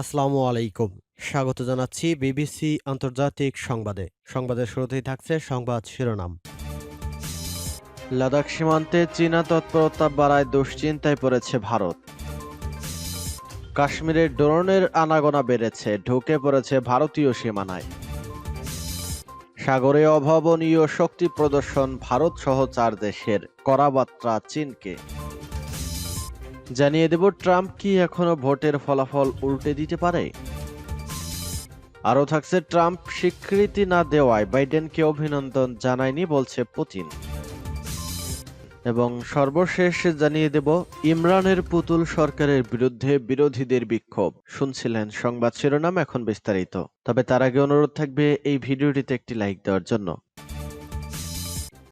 আসসালামু আলাইকুম। স্বাগত জানাচ্ছি বিবিসি আন্তর্জাতিক সংবাদে। সংবাদের শুরুতেই থাকছে সংবাদ শিরোনাম। লাদাখ সীমান্তে চীনা তৎপরতা বাড়ায় দুশ্চিন্তায় পড়েছে ভারত। কাশ্মীরের ড্রোনের আনাগোনা বেড়েছে, ঢুকে পড়েছে ভারতীয় সীমানায়। সাগরে অভাবনীয় শক্তি প্রদর্শন ভারত সহ চার দেশের। কড়া বার্তা চীনকে। জানিয়ে দেব, ট্রাম্প কি এখনও ভোটের ফলাফল উল্টে দিতে পারে? আরও থাকছে, ট্রাম্প স্বীকৃতি না দেওয়ায় বাইডেনকে অভিনন্দন জানায়নি, বলছে পুতিন। এবং সর্বশেষ জানিয়ে দেব, ইমরানের পুতুল সরকারের বিরুদ্ধে বিরোধীদের বিক্ষোভ। শুনছিলেন সংবাদ শিরোনাম, এখন বিস্তারিত। তবে তার আগে অনুরোধ থাকবে, এই ভিডিওটিতে একটি লাইক দেওয়ার জন্য।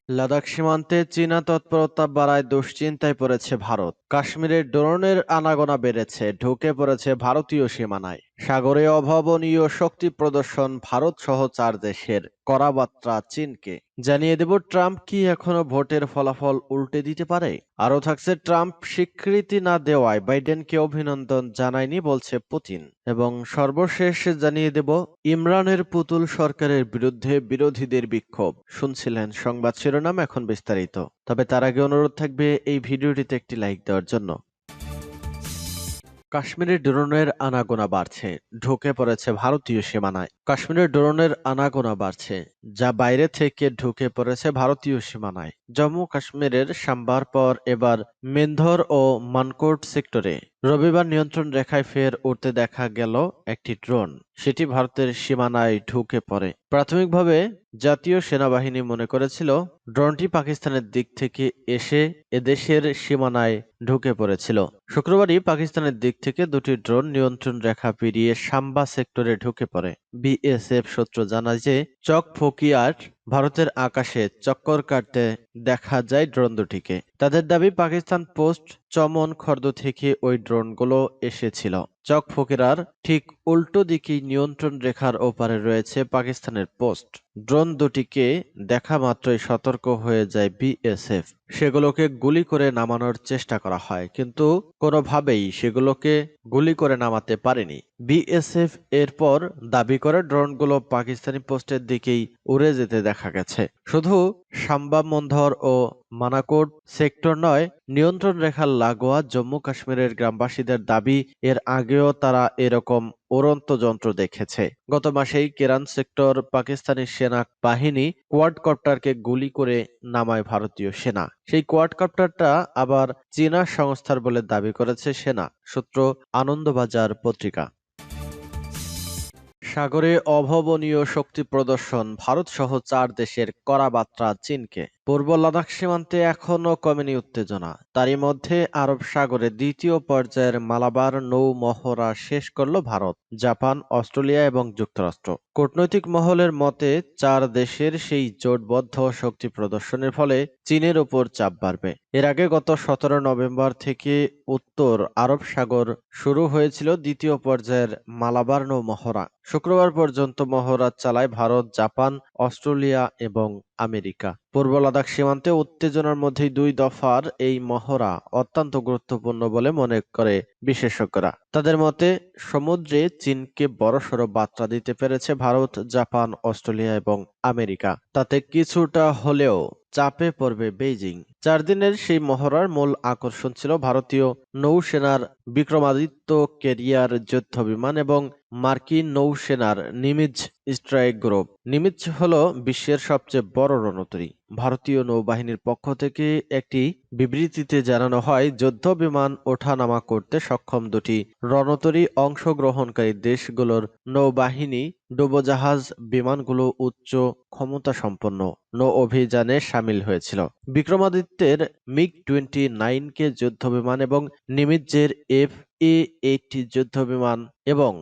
লাদাখ সীমান্তে চীনা তৎপরতা বাড়ায় দুশ্চিন্তায় পড়েছে ভারত। কাশ্মীরে ড্রোনের আনাগোনা বেড়েছে, ঢুকে পড়েছে ভারতীয় সীমানায়। সাগরে অভাবনীয় শক্তি প্রদর্শন ভারত সহ চার দেশের। বার্তা চীনকে। জানিয়ে দেব, ট্রাম্প কি এখনও ভোটের ফলাফল উল্টে দিতে পারে? আরও থাকছে, ট্রাম্প স্বীকৃতি না দেওয়ায় বাইডেনকে অভিনন্দন জানায়নি বলছে পুতিন। এবং সর্বশেষ জানিয়ে দেব, ইমরানের পুতুল সরকারের বিরুদ্ধে বিরোধীদের বিক্ষোভ। শুনছিলেন সংবাদ শিরোনাম এখন বিস্তারিত। তবে তার আগে অনুরোধ থাকবে, এই ভিডিওটিতে একটি লাইক দেওয়ার জন্য। কাশ্মীরের ড্রোনের আনাগোনা বাড়ছে, ঢুকে পড়েছে ভারতীয় সীমানায়। কাশ্মীরের ড্রোনের আনাগোনা বাড়ছে, যা বাইরে থেকে ঢুকে পড়েছে ভারতীয় সীমানায়। জম্মু কাশ্মীরের সাম্বার পর এবার মেন্ধর ও মানকোট সেক্টরে রবিবার নিয়ন্ত্রণ রেখায় ফের উঠতে দেখা গেল একটি ড্রোন। সেটি ভারতের সীমানায় ঢুকে পড়ে। প্রাথমিকভাবে জাতীয় সেনাবাহিনী মনে করেছিল, ড্রোনটি পাকিস্তানের দিক থেকে এসে এদেশের সীমানায় ঢুকে পড়েছিল। শুক্রবারই পাকিস্তানের দিক থেকে দুটি ড্রোন নিয়ন্ত্রণ রেখা পেরিয়ে সাম্বা সেক্টরে ঢুকে পড়ে। বিএসএফ সূত্র জানায় যে, চক ফকিয়ার ভারতের আকাশে চক্কর কাটতে দেখা যায় ড্রোন দুটিকে তাদের দাবি, পাকিস্তান পোস্ট চমন খর্দ থেকে ওই ড্রোনগুলো এসেছিল। চক ফকিরার ঠিক উল্টো দিকেই নিয়ন্ত্রণ রেখার ওপারে রয়েছে পাকিস্তানের পোস্ট। ড্রোন দুটিকে দেখা মাত্রই সতর্ক হয়ে যায় বিএসএফ। সেগুলোকে গুলি করে নামানোর চেষ্টা করা হয়, কিন্তু কোনোভাবেই সেগুলোকে গুলি করে নামাতে পারেনি। বিএসএফ এরপর দাবি করে ড্রোনগুলো পাকিস্তানি পোস্টের দিকেই উড়ে যেতে দেখা গেছে। শুধু সাম্বা মন্ধর ও মানাকোট সেক্টর নয়, নিয়ন্ত্রণ রেখার লাগোয়া জম্মু কাশ্মীরের গ্রামবাসীদের দাবি, এর আগেও তারা এরকম উড়ন্ত যন্ত্র দেখেছে। গত মাসেই কেরান সেক্টর পাকিস্তানি সেনা বাহিনী কোয়াডকপ্টারকে গুলি করে নামায় ভারতীয় সেনা। সেই কোয়াডকপ্টারটা আবার চীনা সংস্থার বলে দাবি করেছে সেনা, সূত্র আনন্দবাজার পত্রিকা। সাগরে অভাবনীয় শক্তি প্রদর্শন, ভারত সহ চার দেশের কড়া বার্তা চীনকে। পূর্ব লাদাখ সীমান্তে এখনও কমেনি উত্তেজনা। তারই মধ্যে আরব সাগরে দ্বিতীয় পর্যায়ের মালাবার নৌ মহড়া শেষ করল ভারত, জাপান, অস্ট্রেলিয়া এবং যুক্তরাষ্ট্র। কূটনৈতিক মহলের মতে, চার দেশের সেই জোটবদ্ধ শক্তি প্রদর্শনের ফলে চীনের ওপর চাপ বাড়বে। এর আগে গত সতেরো নভেম্বর থেকে উত্তর আরব সাগর শুরু হয়েছিল দ্বিতীয় পর্যায়ের মালাবার নৌ মহড়া। শুক্রবার পর্যন্ত মহড়া চালায় ভারত, জাপান, অস্ট্রেলিয়া এবং আমেরিকা। পূর্ব লাদাখ সীমান্তে উত্তেজনার মধ্যেই দুই দফার এই মহড়া অত্যন্ত গুরুত্বপূর্ণ বলে মনে করে বিশেষজ্ঞরা। তাদের মতে, সমুদ্রে চীনকে বড়সড় বার্তা দিতে পেরেছে ভারত, জাপান, অস্ট্রেলিয়া এবং আমেরিকা। তাতে কিছুটা হলেও চাপে পড়বে বেইজিং। চার দিনের সেই মহড়ার মূল আকর্ষণ ছিল ভারতীয় নৌসেনার বিক্রমাদিত্য কেরিয়ার যুদ্ধ বিমান এবং মার্কিন নৌসেনার নিমিজ স্ট্রাইক গ্রুপ। নিমিজ হল বিশ্বের সবচেয়ে বড় রণতরী। ভারতীয় নৌবাহিনীর পক্ষ থেকে একটি বিবৃতিতে জানানো হয়, যুদ্ধ বিমান ওঠানামা করতে সক্ষম দুটি রণতরী অংশগ্রহণকারী দেশগুলোর নৌবাহিনী ডুবোজাহাজ বিমানগুলো উচ্চ ক্ষমতা সম্পন্ন নৌ অভিযানে সামিল হয়েছিল। বিক্রমাদিত্যের মিগ টোয়েন্টি নাইনকে যুদ্ধ বিমান এবং নিমিজ্জের এফ এ এইটটি যুদ্ধ বিমান এবং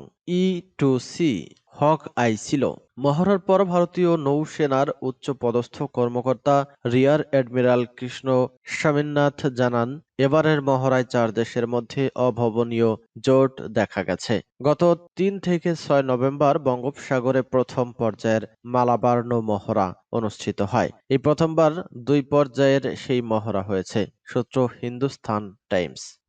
E two C hawk eye ছিল। মহড়ার পর ভারতীয় নৌসেনার উচ্চ পদস্থ কর্মকর্তা রিয়ার অ্যাডমিরাল কৃষ্ণ স্বামীনাথ জানান, এবারের মহড়ায় চার দেশের মধ্যে অভাবনীয় জোট দেখা গেছে। গত তিন থেকে ছয় নভেম্বর বঙ্গোপসাগরে প্রথম পর্যায়ের মালাবার মহড়া অনুষ্ঠিত হয়। এই প্রথমবার দুই পর্যায়ের সেই মহড়া হয়েছে। সূত্র হিন্দুস্তান টাইমস।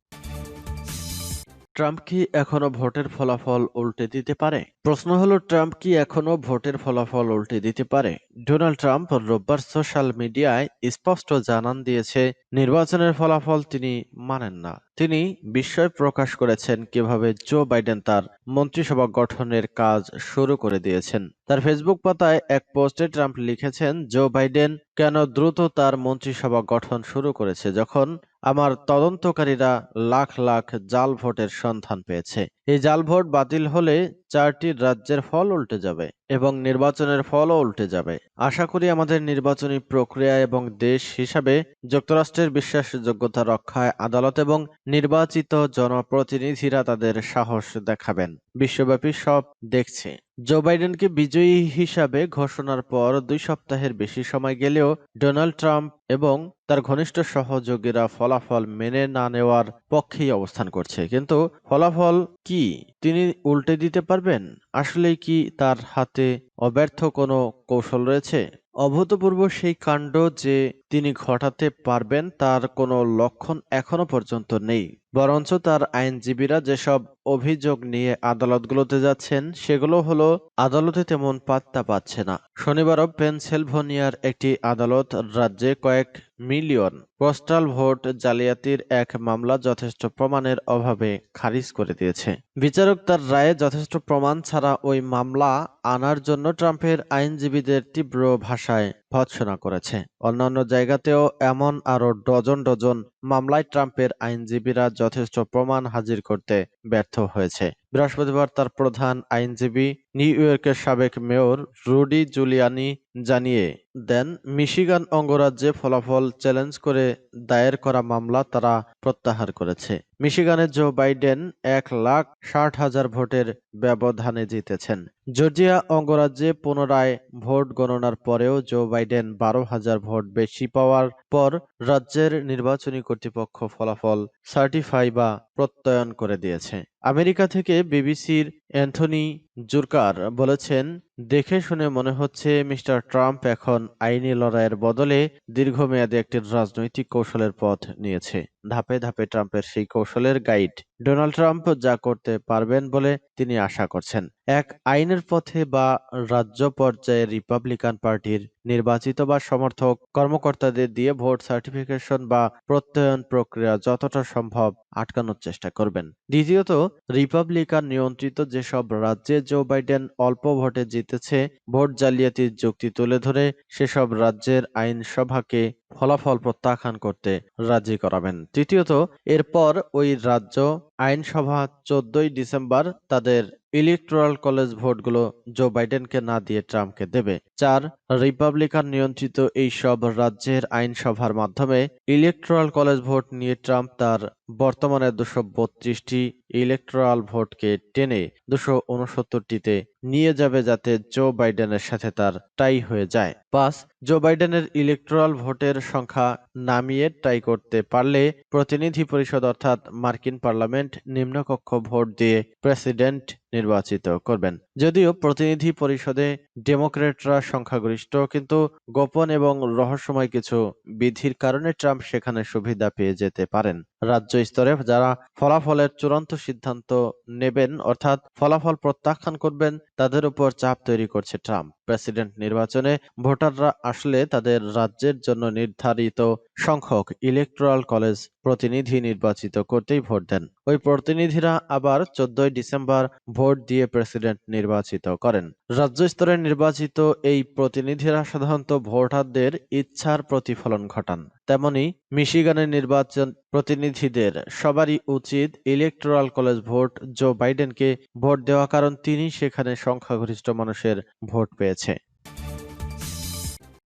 ট্রাম্প কি এখনও ভোটের ফলাফল উল্টে দিতে পারে? প্রশ্ন হলো, ট্রাম্প কি এখনও ভোটের ফলাফল উল্টে দিতে পারে? ডোনাল্ড ট্রাম্প রোববার সোশ্যাল মিডিয়ায় স্পষ্ট জানান দিয়েছে, নির্বাচনের ফলাফল তিনি মানেন না। তিনি বিস্ময় প্রকাশ করেছেন কীভাবে জো বাইডেন তার মন্ত্রিসভা গঠনের কাজ শুরু করে দিয়েছেন। তার ফেসবুক পাতায় এক পোস্টে ট্রাম্প লিখেছেন, জো বাইডেন কেন দ্রুত তার মন্ত্রিসভা গঠন শুরু করেছে যখন আমার তদন্তকারীরা লাখ লাখ জাল ভোটের সন্ধান পেয়েছে। এই জাল ভোট বাতিল হলে চারটি রাজ্যের ফল উল্টে যাবে এবং নির্বাচনের ফলও উল্টে যাবে। আশা করি আমাদের নির্বাচনী প্রক্রিয়া এবং দেশ হিসাবে যুক্তরাষ্ট্রের বিশ্বাসযোগ্যতা রক্ষায় আদালত এবং নির্বাচিত জনপ্রতিনিধিরা তাদের সাহস দেখাবেন। বিশ্বব্যাপী সব দেখছে। জো বাইডেনকে বিজয়ী হিসাবে ঘোষণার পর দুই সপ্তাহের বেশি সময় গেলেও ডোনাল্ড ট্রাম্প এবং তার ঘনিষ্ঠ সহযোগীরা ফলাফল মেনে না নেওয়ার পক্ষেই অবস্থান করছে। কিন্তু ফলাফল কি? তিনি উল্টে দিতে পারবেন? আসলেই কি তার হাতে অব্যর্থ কোনো কৌশল রয়েছে? অভূতপূর্ব সেই কাণ্ড যে তিনি ঘটাতে পারবেন তার কোনো লক্ষণ এখনও পর্যন্ত নেই। বরঞ্চ তার আইনজীবীরা যেসব অভিযোগ নিয়ে আদালতগুলোতে যাচ্ছেন, সেগুলো হলো, আদালতে তেমন পাত্তা পাচ্ছে না। শনিবারও পেনসিলভেনিয়ার একটি আদালত রাজ্যে কয়েক মিলিয়ন পোস্টাল ভোট জালিয়াতির এক মামলা যথেষ্ট প্রমাণের অভাবে খারিজ করে দিয়েছে। বিচারক তার রায়ে যথেষ্ট প্রমাণ ছাড়া ওই মামলা আনার জন্য ট্রাম্পের আইনজীবীদের তীব্র ভাষায় ভৎসনা করেছে। অন্যান্য জায়গাতেও এমন আরও ডজন ডজন মামলায় ট্রাম্পের আইনজীবীরা যথেষ্ট প্রমাণ হাজির করতে ব্যর্থ হয়েছে। বৃহস্পতিবার তার প্রধান আইনজীবী, নিউ ইয়র্কের সাবেক মেয়র রুডি জুলিয়ানি জানিয়ে দেন, মিশিগান অঙ্গরাজ্যে ফলাফল চ্যালেঞ্জ করে দায়ের করা মামলা তারা প্রত্যাহার করেছে। মিশিগানে জো বাইডেন এক লাখ ষাট হাজার ভোটের ব্যবধানে জিতেছেন। জর্জিয়া অঙ্গরাজ্যে পুনরায় ভোট গণনার পরেও জো বাইডেন বারো হাজার ভোট বেশি পাওয়ার পর রাজ্যের নির্বাচনী কর্তৃপক্ষ ফলাফল সার্টিফাই বা প্রত্যয়ন করে দিয়েছে। আমেরিকা থেকে বিবিসির অ্যান্থনি জুরকার বলেছেন, দেখে শুনে মনে হচ্ছে মিস্টার ট্রাম্প এখন আইনি লড়াইয়ের বদলে দীর্ঘমেয়াদী একটি রাজনৈতিক কৌশলের পথ নিয়েছে। ধাপে ধাপে ট্রাম্পের সেই কৌশলের গাইড ডোনাল্ড ট্রাম্প যা করতে পারবেন বলে তিনি আশা করছেন। এক আইনের পথে বা রাজ্য পর্যায়ে রিপাবলিকান পার্টির নির্বাচিত বা সমর্থক কর্মকর্তাদের দিয়ে ভোট সার্টিফিকেশন বা প্রত্যয়ন প্রক্রিয়া যতটা সম্ভব আটকানোর চেষ্টা করবেন। দ্বিতীয়ত, রিপাবলিকান নিয়ন্ত্রিত যেসব রাজ্যে জো বাইডেন অল্প ভোটে জিতেছে, ভোট জালিয়াতির যুক্তি তুলে ধরে সেসব রাজ্যের আইনসভাকে ফলাফল প্রত্যাখ্যান করতে রাজি করাবেন। তৃতীয়ত, এরপর ওই রাজ্য, আইনসভা চোদ্দই ডিসেম্বর তাদের ইলেকট্রাল কলেজ ভোটগুলো জো বাইডেনকে না দিয়ে ট্রাম্পকে দেবে। চার, রিপাবলিকান নিয়ন্ত্রিত এই সব রাজ্যের আইনসভার মাধ্যমে ইলেকট্রাল কলেজ ভোট নিয়ে ট্রাম্প তার বর্তমানে দুশো বত্রিশটি ইলেকট্রাল ভোটকে টেনে দুশো উনসত্তরটিতে নিয়ে যাবে যাতে জো বাইডেনের সাথে তার টাই হয়ে যায়। পাঁচ জো বাইডেনের ইলেকট্রাল ভোটের সংখ্যা নামিয়ে টাই করতে পারলে প্রতিনিধি পরিষদ অর্থাৎ মার্কিন পার্লামেন্ট নিম্নকক্ষ ভোট দিয়ে প্রেসিডেন্ট নির্বাচিত করবেন। যদিও প্রতিনিধি পরিষদে ডেমোক্রেটরা সংখ্যাগরিষ্ঠ, কিন্তু গোপন এবং রহস্যময় কিছু বিধির কারণে ট্রাম্প সেখানে সুবিধা পেয়ে যেতে পারেন। রাজ্য স্তরে যারা ফলাফলের চূড়ান্ত সিদ্ধান্ত নেবেন অর্থাৎ ফলাফল প্রত্যাখ্যান করবেন, তাদের উপর চাপ তৈরি করছে ট্রাম্প। প্রেসিডেন্ট নির্বাচনে ভোটাররা আসলে তাদের রাজ্যের জন্য নির্ধারিত সংখ্যক ইলেকট্রাল কলেজ প্রতিনিধি নির্বাচিত করতেই ভোট দেন। ওই প্রতিনিধিরা আবার চোদ্দই ডিসেম্বর ভোট দিয়ে প্রেসিডেন্ট নির্বাচিত করেন। রাজ্য স্তরে নির্বাচিত এই প্রতিনিধিরা সাধারণত ভোটারদের ইচ্ছার প্রতিফলন ঘটান। তেমনি মিশিগানের নির্বাচন প্রতিনিধিদের সবারই উচিত ইলেকট্রাল কলেজ ভোট। জো বাইডেনকে ভোট দেওয়া কারণ তিনি সেখানে সংখ্যাগরিষ্ঠ মানুষের ভোট পেয়েছে।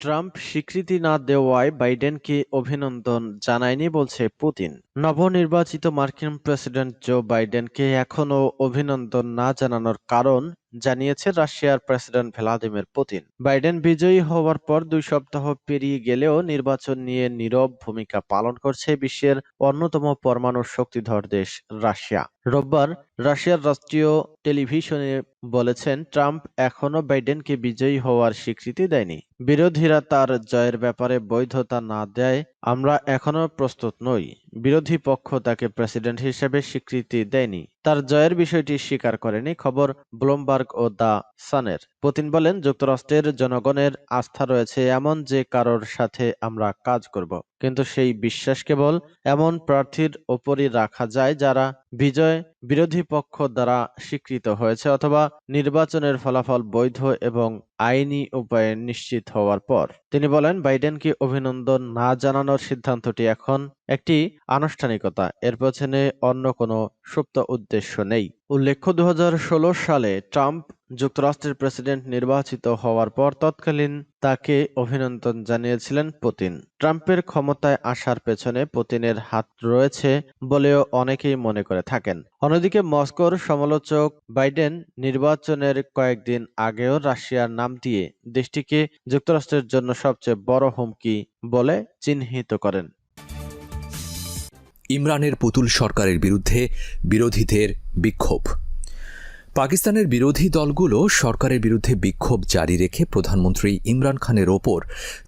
ট্রাম্প স্বীকৃতি না দেওয়ায় বাইডেনকে অভিনন্দন জানায়নি বলছে পুতিন। নবনির্বাচিত মার্কিন প্রেসিডেন্ট জো বাইডেনকে এখনও অভিনন্দন না জানানোর কারণ জানিয়েছে রাশিয়ার প্রেসিডেন্ট ভ্লাদিমির পুতিন। বাইডেন বিজয়ী হওয়ার পর দুই সপ্তাহ পেরিয়ে গেলেও নির্বাচন নিয়ে নীরব ভূমিকা পালন করছে বিশ্বের অন্যতম পরমাণু শক্তিধর দেশ, রাশিয়া। রোববার রাশিয়ার রাষ্ট্রীয় টেলিভিশনে বলেছেন, ট্রাম্প এখনও বাইডেনকে বিজয়ী হওয়ার স্বীকৃতি দেয়নি। বিরোধীরা তার জয়ের ব্যাপারে বৈধতা না দেয় আমরা এখনও প্রস্তুত নই। বিরোধী পক্ষ তাকে প্রেসিডেন্ট হিসেবে স্বীকৃতি দেয়নি। তার জয়ের বিষয়টি স্বীকার করেনি, খবর ব্লুমবার্গ ও দ্য সানের। পুতিন বলেন, যুক্তরাষ্ট্রের জনগণের আস্থা রয়েছে এমন যে কারোর সাথে আমরা কাজ করব। কিন্তু সেই বিশ্বাস কেবল এমন প্রার্থীর ওপরই রাখা যায় যারা বিজয় বিরোধী পক্ষ দ্বারা স্বীকৃত হয়েছে অথবা নির্বাচনের ফলাফল বৈধ এবং আইনি উপায়ে নিশ্চিত হওয়ার পর। তিনি বলেন, বাইডেনকে অভিনন্দন না জানানোর সিদ্ধান্তটি এখন একটি আনুষ্ঠানিকতা। এর পেছনে অন্য কোনো সুপ্ত উদ্দেশ্য নেই। উল্লেখ্য দু হাজার ষোলো সালে ট্রাম্প যুক্তরাষ্ট্রের প্রেসিডেন্ট নির্বাচিত হওয়ার পর তৎকালীন তাকে অভিনন্দন জানিয়েছিলেন পুতিন। ট্রাম্পের ক্ষমতায় আসার পেছনে পুতিনের হাত রয়েছে বলেও অনেকেই মনে করে থাকেন। অন্যদিকে মস্কোর সমালোচক বাইডেন নির্বাচনের কয়েকদিন আগেও রাশিয়ার নাম দিয়ে দেশটিকে যুক্তরাষ্ট্রের জন্য সবচেয়ে বড় হুমকি বলে চিহ্নিত করেন। ইমরানের পুতুল সরকারের বিরুদ্ধে বিরোধীদের বিক্ষোভ। পাকিস্তানের বিরোধী দলগুলো সরকারের বিরুদ্ধে বিক্ষোভ জারি রেখে প্রধানমন্ত্রী ইমরান খানের ওপর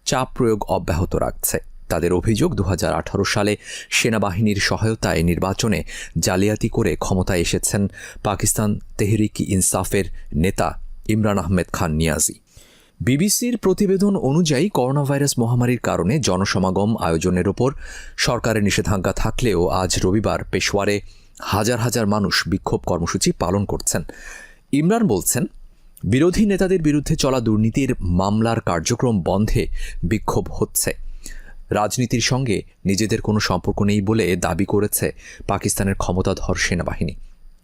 চাপ প্রয়োগ অব্যাহত রাখছে। তাদের অভিযোগ দু হাজার আঠারো সালে সেনাবাহিনীর সহায়তায় নির্বাচনে জালিয়াতি করে ক্ষমতায় এসেছেন পাকিস্তান তেহরিক ইনসাফের নেতা ইমরান আহমেদ খান নিয়াজি। বিবিসির প্রতিবেদন অনুযায়ী করোনা ভাইরাস মহামারীর কারণে জনসমাগম আয়োজনের ওপর সরকারের নিষেধাজ্ঞা থাকলেও আজ রবিবার পেশোয়ারে হাজার হাজার মানুষ বিক্ষোভ কর্মসূচি পালন করছেন। ইমরান বলছেন, বিরোধী নেতাদের বিরুদ্ধে চলা দুর্নীতির মামলার কার্যক্রম বন্ধে বিক্ষোভ হচ্ছে। রাজনীতির সঙ্গে নিজেদের কোনো সম্পর্ক নেই বলে দাবি করেছে পাকিস্তানের ক্ষমতাধর সেনাবাহিনী।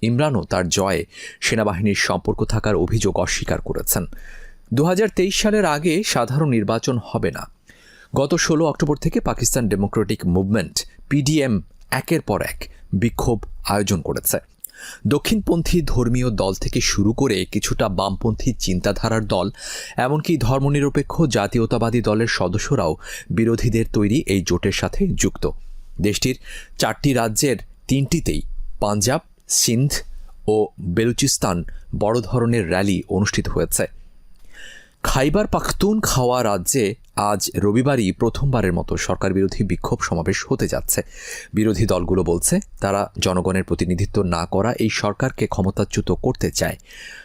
ইমরানও তার জয়ে সেনাবাহিনীর সম্পর্ক থাকার অভিযোগ অস্বীকার করেছেন। দু হাজার তেইশ সালের আগে সাধারণ নির্বাচন হবে না। গত ষোলো অক্টোবর থেকে পাকিস্তান ডেমোক্রেটিক মুভমেন্ট, পিডিএম, একের পর এক। বিক্ষোভ আয়োজন করেছে। দক্ষিণপন্থী ধর্মীয় দল থেকে শুরু করে কিছুটা বামপন্থী চিন্তাধারার দল, এমনকি ধর্মনিরপেক্ষ জাতীয়তাবাদী দলের সদস্যরাও বিরোধীদের তৈরি এই জোটের সাথে যুক্ত। দেশটির চারটি রাজ্যের তিনটিতেই পাঞ্জাব, সিন্ধ ও বেলুচিস্তান বড় ধরনের র্যালি অনুষ্ঠিত হয়েছে। খাইবার পাখতুন খাওয়া রাজ্যে আজ রবিবারই প্রথমবারের মতো সরকার বিরোধী বিক্ষোভ সমাবেশ হতে যাচ্ছে। বিরোধী দলগুলো বলছে, তারা জনগণের প্রতিনিধিত্ব না করা এই সরকারকে ক্ষমতাচ্যুত করতে চায়।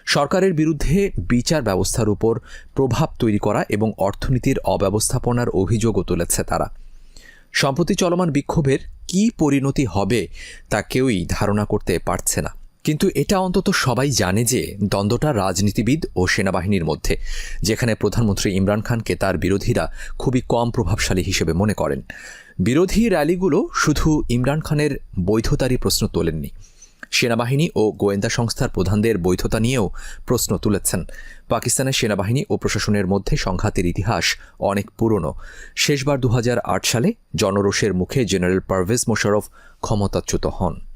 সরকারের বিরুদ্ধে বিচার ব্যবস্থার উপর প্রভাব তৈরি করা এবং অর্থনীতির অব্যবস্থাপনার অভিযোগও তুলেছে তারা। সম্প্রতি চলমান বিক্ষোভের কী পরিণতি হবে তা কেউই ধারণা করতে পারছে না। কিন্তু এটা অন্তত সবাই জানে যে দ্বন্দ্বটা রাজনীতিবিদ ও সেনাবাহিনীর মধ্যে, যেখানে প্রধানমন্ত্রী ইমরান খানকে তার বিরোধীরা খুবই কম প্রভাবশালী হিসেবে মনে করেন। বিরোধী র্যালিগুলো শুধু ইমরান খানের বৈধতারই প্রশ্ন তোলেননি। সেনাবাহিনী ও গোয়েন্দা সংস্থার প্রধানদের বৈধতা নিয়েও প্রশ্ন তুলেছেন। পাকিস্তানের সেনাবাহিনী ও প্রশাসনের মধ্যে সংঘাতের ইতিহাস অনেক পুরনো। শেষবার দু হাজার আট সালে জনরোষের মুখে জেনারেল পারভেজ মোশারফ ক্ষমতাচ্যুত হন।